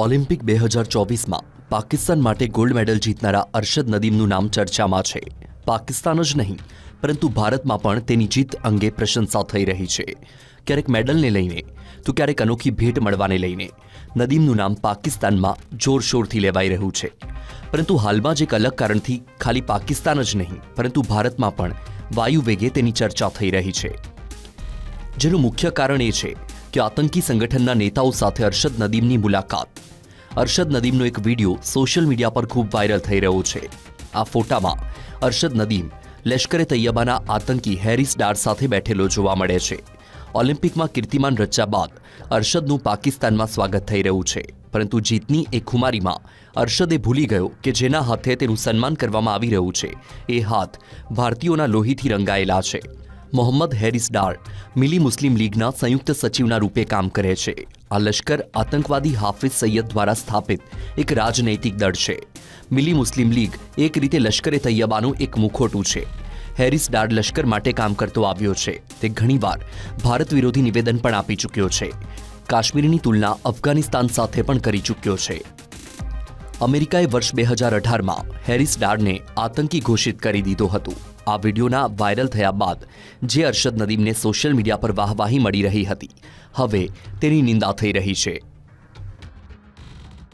Olympic બે હજાર ચોવીસમાં પાકિસ્તાન માટે ગોલ્ડ મેડલ જીતનારા અરશદ નદીમનું નામ ચર્ચામાં છે. પાકિસ્તાન જ નહીં, પરંતુ ભારતમાં પણ તેની જીત અંગે પ્રશંસા થઈ રહી છે. ક્યારેક મેડલને લઈને, તો ક્યારેક અનોખી ભેટ મળવાને લઈને નદીમનું નામ પાકિસ્તાનમાં જોરશોરથી લેવાઈ રહ્યું છે. પરંતુ હાલમાં જ એક અલગ કારણથી ખાલી પાકિસ્તાન જ નહીં, પરંતુ ભારતમાં પણ વાયુ વેગે તેની ચર્ચા થઈ રહી છે. જેનું મુખ્ય કારણ એ છે કે આતંકી સંગઠનના નેતાઓ સાથે અરશદ નદીમની મુલાકાત. અરશદ નદીમનો એક વીડિયો સોશિયલ મીડિયા પર ખૂબ વાયરલ થઈ રહ્યો છે. આ ફોટામાં અરશદ નદીમ લશ્કરે તૈયબાના આતંકી હેરિસ ડાર સાથે બેઠેલો જોવા મળે છે. ઓલિમ્પિકમાં કીર્તિમાન રચ્યા બાદ અરશદનું પાકિસ્તાનમાં સ્વાગત થઈ રહ્યું છે. પરંતુ જીતની એ ખુમારીમાં અરશદે ભૂલી ગયો કે જેના હાથે તેનું સન્માન કરવામાં આવી રહ્યું છે. એ હાથ ભારતીયોના લોહીથી રંગાયેલા છે. મોહમ્મદ હેરિસ ડાર મિલી મુસ્લિમ લીગના સંયુક્ત સચિવના રૂપે કામ કરે છે. આ લશ્કર આતંકવાદી હાફિઝ સૈયદ દ્વારા સ્થાપિત એક રાજનૈતિક દળ છે. મિલી મુસ્લિમ લીગ એક રીતે લશ્કરે તૈયબાનું એક મુખોટું છે. હેરિસ ડાર લશ્કર માટે કામ કરતો આવ્યો છે. તે ઘણીવાર ભારત વિરોધી નિવેદન પણ આપી ચૂક્યો છે. કાશ્મીરની તુલના અફઘાનિસ્તાન સાથે પણ કરી ચૂક્યો છે. અમેરિકાએ વર્ષ બે હજાર અઢારમાં હેરિસ ડારને આતંકી ઘોષિત કરી દીધો હતો. આ વિડીયોના વાયરલ થયા બાદ જે અરશદ નદીમને સોશિયલ મીડિયા પર વાહવાહી મળી રહી હતી. હવે તેની નિંદા થઈ રહી છે.